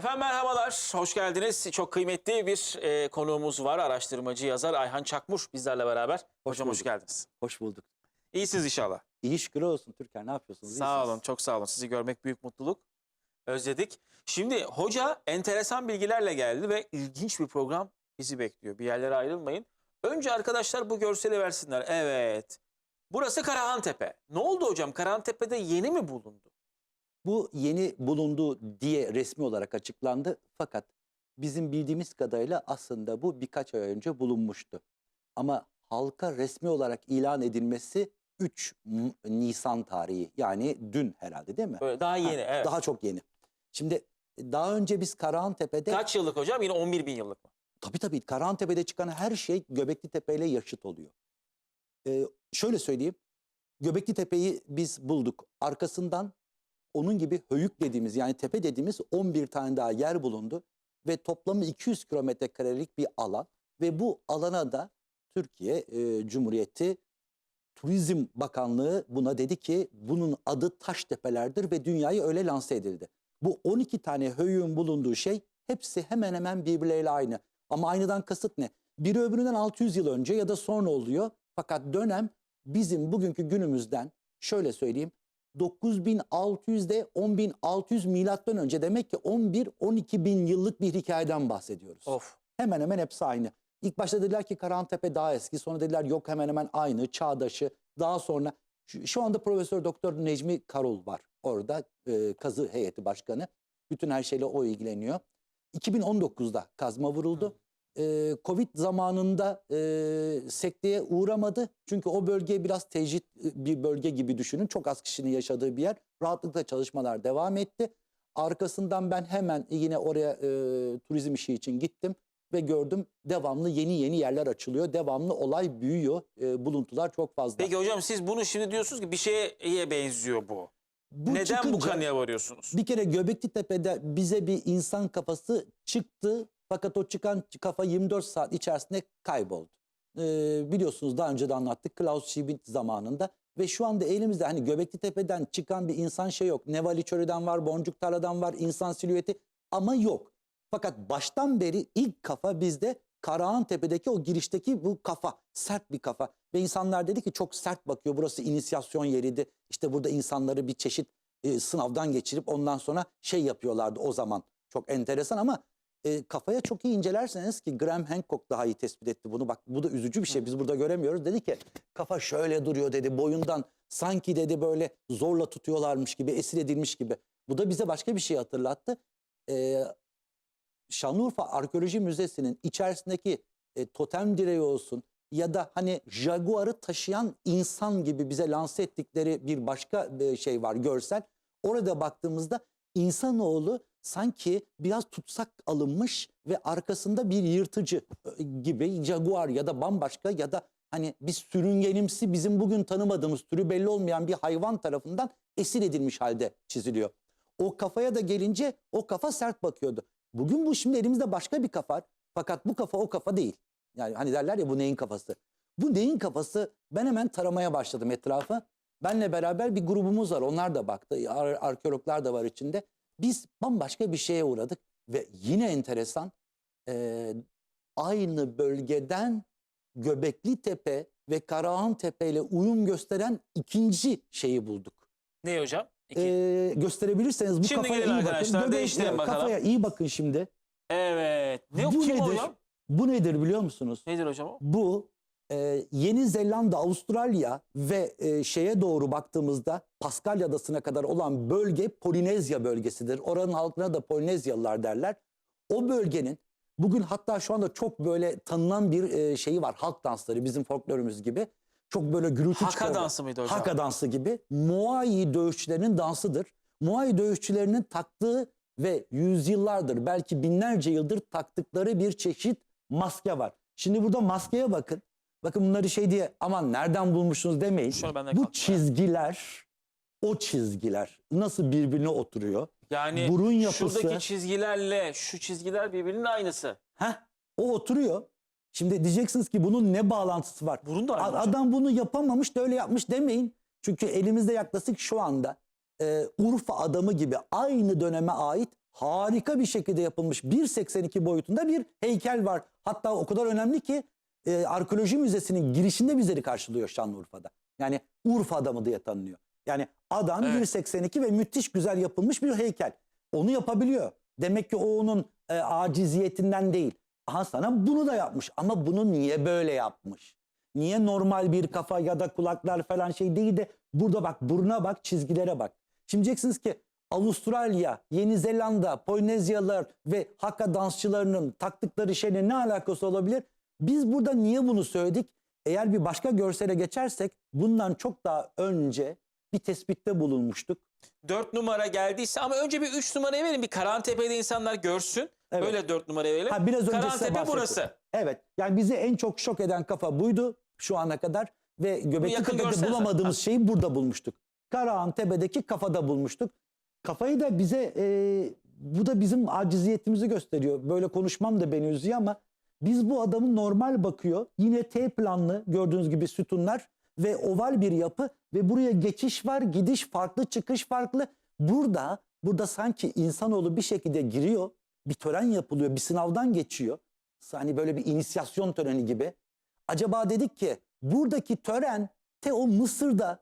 Efendim merhabalar, hoş geldiniz. Çok kıymetli bir e, konuğumuz var. Araştırmacı yazar Ayhan Çakmur bizlerle beraber. Hocam hoş bulduk. geldiniz. Hoş bulduk. İyisiniz inşallah. İyi şükür olsun Türker. Ne yapıyorsunuz? Sağ İyisiniz. olun, çok sağ olun. Sizi görmek büyük mutluluk. Özledik. Şimdi hoca enteresan bilgilerle geldi ve ilginç bir program bizi bekliyor. Bir yerlere ayrılmayın. Önce arkadaşlar bu görseli versinler. Evet. Burası Karahantepe. Ne oldu hocam? Karahantepe'de yeni mi bulundu? Bu yeni bulundu diye resmi olarak açıklandı. Fakat bizim bildiğimiz kadarıyla aslında bu birkaç ay önce bulunmuştu. Ama halka resmi olarak ilan edilmesi 3 M- Nisan tarihi. Yani dün herhalde değil mi? Böyle daha Ha, yeni. evet. Daha çok yeni. Şimdi daha önce biz Karahantepe'de Kaç yıllık hocam? Yine 11 bin yıllık mı? Tabii tabii Karahantepe'de çıkan her şey Göbekli Tepe ile yaşıt oluyor. Ee, şöyle söyleyeyim. Göbekli Tepe'yi biz bulduk. Arkasından onun gibi höyük dediğimiz yani tepe dediğimiz 11 tane daha yer bulundu. Ve toplamı 200 kilometre karelik bir alan. Ve bu alana da Türkiye e, Cumhuriyeti Turizm Bakanlığı buna dedi ki bunun adı Taştepelerdir ve dünyaya öyle lanse edildi. Bu 12 tane höyüğün bulunduğu şey hepsi hemen hemen birbirleriyle aynı. Ama aynıdan kasıt ne? Biri öbüründen 600 yıl önce ya da sonra oluyor. Fakat dönem bizim bugünkü günümüzden şöyle söyleyeyim 9600 de 10600 milattan önce demek ki 11-12 bin yıllık bir hikayeden bahsediyoruz. Of. Hemen hemen hepsi aynı. İlk başta dediler ki Karahantepe daha eski. Sonra dediler yok hemen hemen aynı. Çağdaşı. Daha sonra şu, şu anda Profesör Doktor Necmi Karol var. Orada e, kazı heyeti başkanı. Bütün her şeyle o ilgileniyor. 2019'da kazma vuruldu. E, Covid zamanında e, sekteye uğramadı. Çünkü o bölge biraz tecrit e, bir bölge gibi düşünün. Çok az kişinin yaşadığı bir yer. Rahatlıkla çalışmalar devam etti. Arkasından ben hemen yine oraya e, turizm işi için gittim ve gördüm devamlı yeni yeni yerler açılıyor. Devamlı olay büyüyor. E, buluntular çok fazla. Peki hocam siz bunu şimdi diyorsunuz ki bir şeye benziyor bu. Bu Neden bu çıkınca- kanıya varıyorsunuz? Bir kere Göbekli Tepe'de bize bir insan kafası çıktı. Fakat o çıkan kafa 24 saat içerisinde kayboldu. Ee, biliyorsunuz daha önce de anlattık Klaus Schmidt zamanında. Ve şu anda elimizde hani Göbekli Tepe'den çıkan bir insan şey yok. Nevali Çölü'den var, Boncuk Tarla'dan var, insan silüeti ama yok. Fakat baştan beri ilk kafa bizde Karahan Tepe'deki o girişteki bu kafa. Sert bir kafa. Ve insanlar dedi ki çok sert bakıyor. Burası inisiyasyon yeriydi. İşte burada insanları bir çeşit e, sınavdan geçirip ondan sonra şey yapıyorlardı o zaman. Çok enteresan ama e, kafaya çok iyi incelerseniz ki Graham Hancock daha iyi tespit etti bunu. Bak bu da üzücü bir şey. Biz burada göremiyoruz. Dedi ki kafa şöyle duruyor dedi. Boyundan sanki dedi böyle zorla tutuyorlarmış gibi, esir edilmiş gibi. Bu da bize başka bir şey hatırlattı. E, Şanlıurfa Arkeoloji Müzesi'nin içerisindeki e, totem direği olsun ya da hani jaguarı taşıyan insan gibi bize lanse ettikleri bir başka şey var görsel. Orada baktığımızda insanoğlu sanki biraz tutsak alınmış ve arkasında bir yırtıcı e, gibi jaguar ya da bambaşka ya da hani bir sürüngenimsi bizim bugün tanımadığımız türü belli olmayan bir hayvan tarafından esir edilmiş halde çiziliyor. O kafaya da gelince o kafa sert bakıyordu. Bugün bu şimdi elimizde başka bir kafa. Fakat bu kafa o kafa değil. Yani hani derler ya bu neyin kafası? Bu neyin kafası? Ben hemen taramaya başladım etrafı. Benle beraber bir grubumuz var. Onlar da baktı. Ar- arkeologlar da var içinde. Biz bambaşka bir şeye uğradık. Ve yine enteresan eee, aynı bölgeden Göbekli Tepe ve Karahan Tepe ile uyum gösteren ikinci şeyi bulduk. Ne hocam? İki. Ee, gösterebilirseniz bu Şimdi kafaya iyi bakın. Değiştirelim bakalım. Kafaya iyi bakın şimdi. evet. Ne bu kim nedir? hocam? Bu nedir biliyor musunuz? Nedir hocam? Bu e, Yeni Zelanda, Avustralya ve e, şeye doğru baktığımızda Paskalya Adası'na kadar olan bölge Polinezya bölgesidir. Oranın halkına da Polinezyalılar derler. O bölgenin bugün hatta şu anda çok böyle tanınan bir e, şeyi var. Halk dansları bizim folklorumuz gibi. Çok böyle gürültü Haka çıkarıyor. dansı mıydı hocam? Haka dansı gibi Moai dövüşçülerinin dansıdır. Moai dövüşçülerinin taktığı ve yüzyıllardır belki binlerce yıldır taktıkları bir çeşit maske var. Şimdi burada maskeye bakın. Bakın bunları şey diye aman nereden bulmuşsunuz demeyin. Benden Bu çizgiler o çizgiler nasıl birbirine oturuyor? Yani burun yapısı. şuradaki çizgilerle şu çizgiler birbirinin aynısı. Heh, o oturuyor. Şimdi diyeceksiniz ki bunun ne bağlantısı var? Burun da aynı A- hocam. Adam bunu yapamamış da öyle yapmış demeyin. Çünkü elimizde yaklaşık şu anda e, Urfa adamı gibi aynı döneme ait harika bir şekilde yapılmış 1.82 boyutunda bir heykel var. Hatta o kadar önemli ki e, arkeoloji müzesinin girişinde bizleri karşılıyor Şanlıurfa'da. Yani Urfa adamı diye tanınıyor. Yani adam Evet. 1.82 ve müthiş güzel yapılmış bir heykel. Onu yapabiliyor. Demek ki o onun e, aciziyetinden değil. Aha sana bunu da yapmış ama bunu niye böyle yapmış? Niye normal bir kafa ya da kulaklar falan şey değil de burada bak buruna bak çizgilere bak. Şimdi diyeceksiniz ki Avustralya, Yeni Zelanda, Polinezyalılar ve Hakka dansçılarının taktıkları şeyle ne alakası olabilir? Biz burada niye bunu söyledik? Eğer bir başka görsele geçersek bundan çok daha önce bir tespitte bulunmuştuk. 4 numara geldiyse ama önce bir 3 numarayı verin. Bir Karantepe'de insanlar görsün. Evet. Öyle 4 numarayı verelim. Ha, biraz önce Karantepe burası. Evet. Yani bizi en çok şok eden kafa buydu şu ana kadar ve Göbekli yakın Tepe'de görsel bulamadığımız zaten. şeyi burada bulmuştuk. Karahan Tepe'deki kafada bulmuştuk. Kafayı da bize e, bu da bizim aciziyetimizi gösteriyor. Böyle konuşmam da beni üzüyor ama biz bu adamı normal bakıyor. Yine T planlı gördüğünüz gibi sütunlar ve oval bir yapı ve buraya geçiş var, gidiş farklı, çıkış farklı. Burada burada sanki insanoğlu bir şekilde giriyor, bir tören yapılıyor, bir sınavdan geçiyor. Hani böyle bir inisiyasyon töreni gibi. Acaba dedik ki buradaki tören te o Mısır'da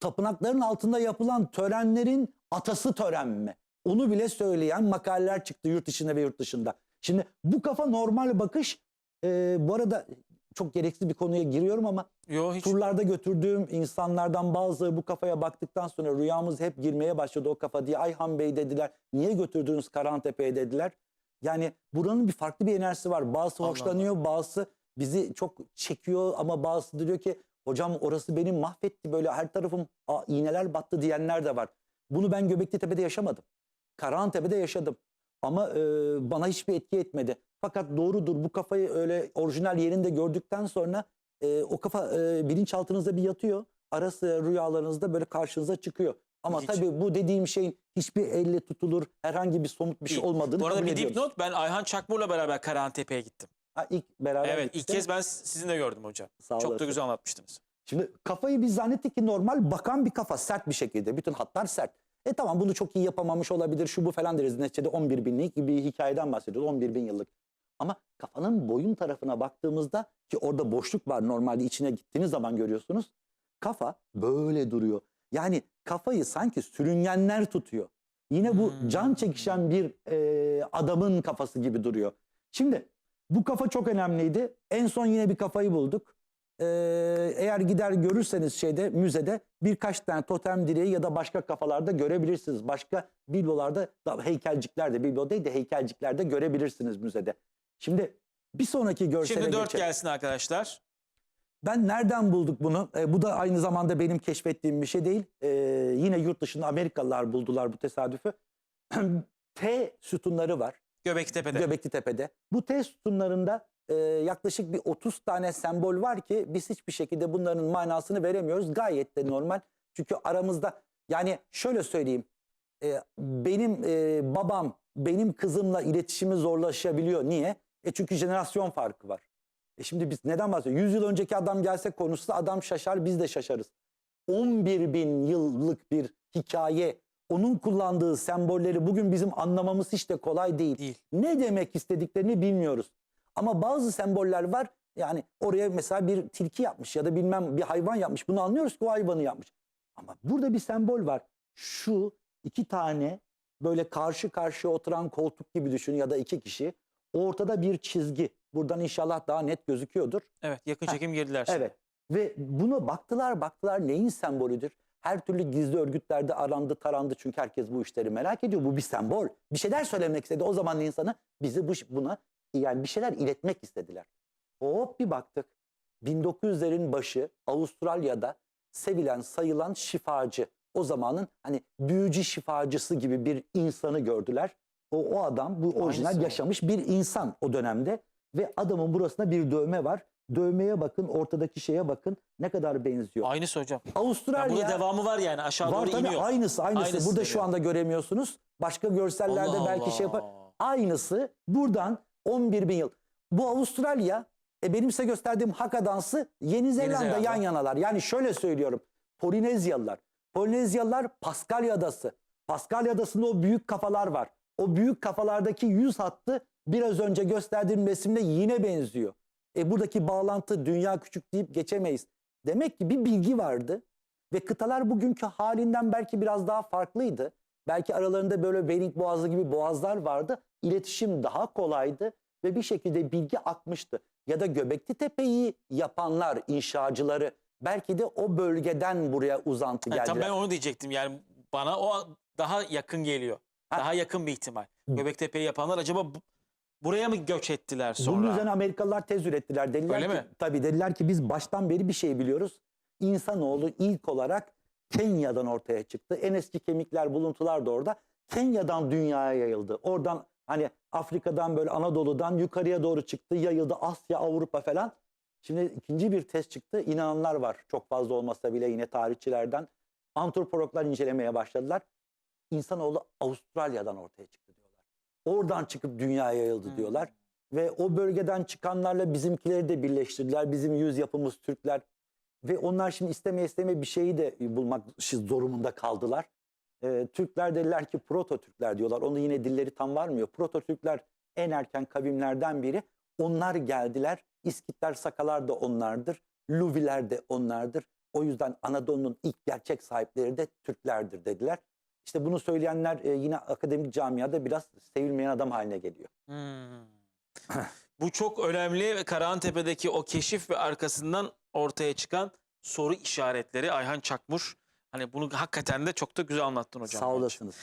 tapınakların altında yapılan törenlerin atası tören mi? Onu bile söyleyen makaleler çıktı yurt içinde ve yurt dışında. Şimdi bu kafa normal bakış. Ee, bu arada çok gereksiz bir konuya giriyorum ama Yo hiç. turlarda götürdüğüm insanlardan bazıları bu kafaya baktıktan sonra rüyamız hep girmeye başladı o kafa diye. Ayhan Bey dediler. Niye götürdünüz Karantepe'ye dediler. Yani buranın bir farklı bir enerjisi var. Bazısı Allah hoşlanıyor, bazısı bizi çok çekiyor ama bazısı diyor ki hocam orası beni mahvetti böyle her tarafım iğneler battı diyenler de var. Bunu ben Göbekli Tepe'de yaşamadım. Karahantepe'de yaşadım. Ama e, bana hiçbir etki etmedi. Fakat doğrudur bu kafayı öyle orijinal yerinde gördükten sonra e, o kafa e, bilinçaltınızda bir yatıyor. Ara sıra rüyalarınızda böyle karşınıza çıkıyor. Ama İlginç. tabii bu dediğim şeyin hiçbir elle tutulur herhangi bir somut bir şey olmadığını Bu arada kabul bir dipnot ben Ayhan Çakmur'la beraber Karantepe'ye gittim. Ha, ilk beraber Evet ilk gittik. kez ben sizinle gördüm hocam. Sağ Çok da olasın. güzel anlatmıştınız. Şimdi kafayı biz zannettik ki normal bakan bir kafa sert bir şekilde. Bütün hatlar sert. E tamam bunu çok iyi yapamamış olabilir şu bu falan deriz. Neticede 11 binlik bir hikayeden bahsediyoruz. 11 bin yıllık. Ama kafanın boyun tarafına baktığımızda ki orada boşluk var normalde içine gittiğiniz zaman görüyorsunuz. Kafa böyle duruyor. Yani kafayı sanki sürüngenler tutuyor. Yine bu Hmm. can çekişen bir e, adamın kafası gibi duruyor. Şimdi bu kafa çok önemliydi. En son yine bir kafayı bulduk. Ee, eğer gider görürseniz şeyde müzede birkaç tane totem direği ya da başka kafalarda görebilirsiniz. Başka biblolarda da heykelciklerde biblo değil de heykelciklerde görebilirsiniz müzede. Şimdi bir sonraki görsele Şimdi 4 geçelim. gelsin arkadaşlar. Ben nereden bulduk bunu? E, bu da aynı zamanda benim keşfettiğim bir şey değil. E, yine yurt dışında Amerikalılar buldular bu tesadüfü. T sütunları var. Göbektepe'de. Göbekli Tepe'de. Bu T sütunlarında e, yaklaşık bir 30 tane sembol var ki biz hiçbir şekilde bunların manasını veremiyoruz. Gayet de normal. Çünkü aramızda yani şöyle söyleyeyim. e, benim e, babam benim kızımla iletişimi zorlaşabiliyor. Niye? E çünkü jenerasyon farkı var. E şimdi biz neden bahsediyoruz? 100 yıl önceki adam gelse konuşsa adam şaşar biz de şaşarız. 11 bin yıllık bir hikaye onun kullandığı sembolleri bugün bizim anlamamız hiç de kolay değil. Değil. Ne demek istediklerini bilmiyoruz. Ama bazı semboller var. Yani oraya mesela bir tilki yapmış ya da bilmem bir hayvan yapmış. Bunu anlıyoruz ki o hayvanı yapmış. Ama burada bir sembol var. Şu iki tane böyle karşı karşıya oturan koltuk gibi düşünün ya da iki kişi. Ortada bir çizgi. Buradan inşallah daha net gözüküyordur. Evet yakın çekim girdiler şimdi. Evet. Ve buna baktılar baktılar neyin sembolüdür? Her türlü gizli örgütlerde arandı tarandı çünkü herkes bu işleri merak ediyor. Bu bir sembol. Bir şeyler söylemek istedi. O zaman insanı bizi bu, buna yani bir şeyler iletmek istediler. Hop bir baktık. 1900'lerin başı Avustralya'da sevilen sayılan şifacı. O zamanın hani büyücü şifacısı gibi bir insanı gördüler. O, o adam bu orijinal Aynısı yaşamış bir insan o dönemde. Ve adamın burasında bir dövme var. Dövmeye bakın, ortadaki şeye bakın ne kadar benziyor. Aynısı hocam. Ya Avustralya burada devamı var yani aşağı var doğru tabii iniyor. aynısı, aynısı Aynısı Burada şu anda göremiyorsunuz. Başka görsellerde Allah belki şey yapar. Allah. Aynısı buradan 11 bin yıl. Bu Avustralya e, benim size gösterdiğim Haka dansı Yeni Zelanda, Zelanda. yan yanalar. Yani şöyle söylüyorum. Polinezyalılar. Polinezyalılar Paskalya Adası. Paskalya Adası'nda o büyük kafalar var. O büyük kafalardaki yüz hattı biraz önce gösterdiğim resimle yine benziyor. E buradaki bağlantı dünya küçük deyip geçemeyiz. Demek ki bir bilgi vardı ve kıtalar bugünkü halinden belki biraz daha farklıydı. Belki aralarında böyle Bering Boğazı gibi boğazlar vardı. İletişim daha kolaydı ve bir şekilde bilgi akmıştı. Ya da Göbekli Tepe'yi yapanlar, inşacıları belki de o bölgeden buraya uzantı Ha, geldiler. tam ben onu diyecektim. Yani bana o daha yakın geliyor. Ha. Daha yakın bir ihtimal. Göbektepe'yi yapanlar acaba bu- buraya mı göç ettiler sonra? Bunun üzerine Amerikalılar tez ürettiler. Dediler Öyle ki, mi? Tabii dediler ki biz baştan beri bir şey biliyoruz. İnsanoğlu ilk olarak Kenya'dan ortaya çıktı. En eski kemikler, buluntular da orada. Kenya'dan dünyaya yayıldı. Oradan hani Afrika'dan böyle Anadolu'dan yukarıya doğru çıktı, yayıldı. Asya, Avrupa falan. Şimdi ikinci bir test çıktı. İnananlar var. Çok fazla olmasa bile yine tarihçilerden. Antropologlar incelemeye başladılar. İnsanoğlu Avustralya'dan ortaya çıktı diyorlar. Oradan çıkıp dünyaya yayıldı Hmm. diyorlar. Ve o bölgeden çıkanlarla bizimkileri de birleştirdiler. Bizim yüz yapımız Türkler. Ve onlar şimdi isteme isteme bir şeyi de bulmak zorunda kaldılar. Ee, Türkler dediler ki Proto Türkler diyorlar. Onu yine dilleri tam varmıyor. Proto Türkler en erken kavimlerden biri. Onlar geldiler. İskitler, Sakalar da onlardır. Luviler de onlardır. O yüzden Anadolu'nun ilk gerçek sahipleri de Türklerdir dediler. İşte bunu söyleyenler e, yine akademik camiada biraz sevilmeyen adam haline geliyor. Hmm. Bu çok önemli ve Karahantepe'deki o keşif ve arkasından ortaya çıkan soru işaretleri Ayhan Çakmur. Hani bunu hakikaten de çok da güzel anlattın hocam. Sağ olasınız.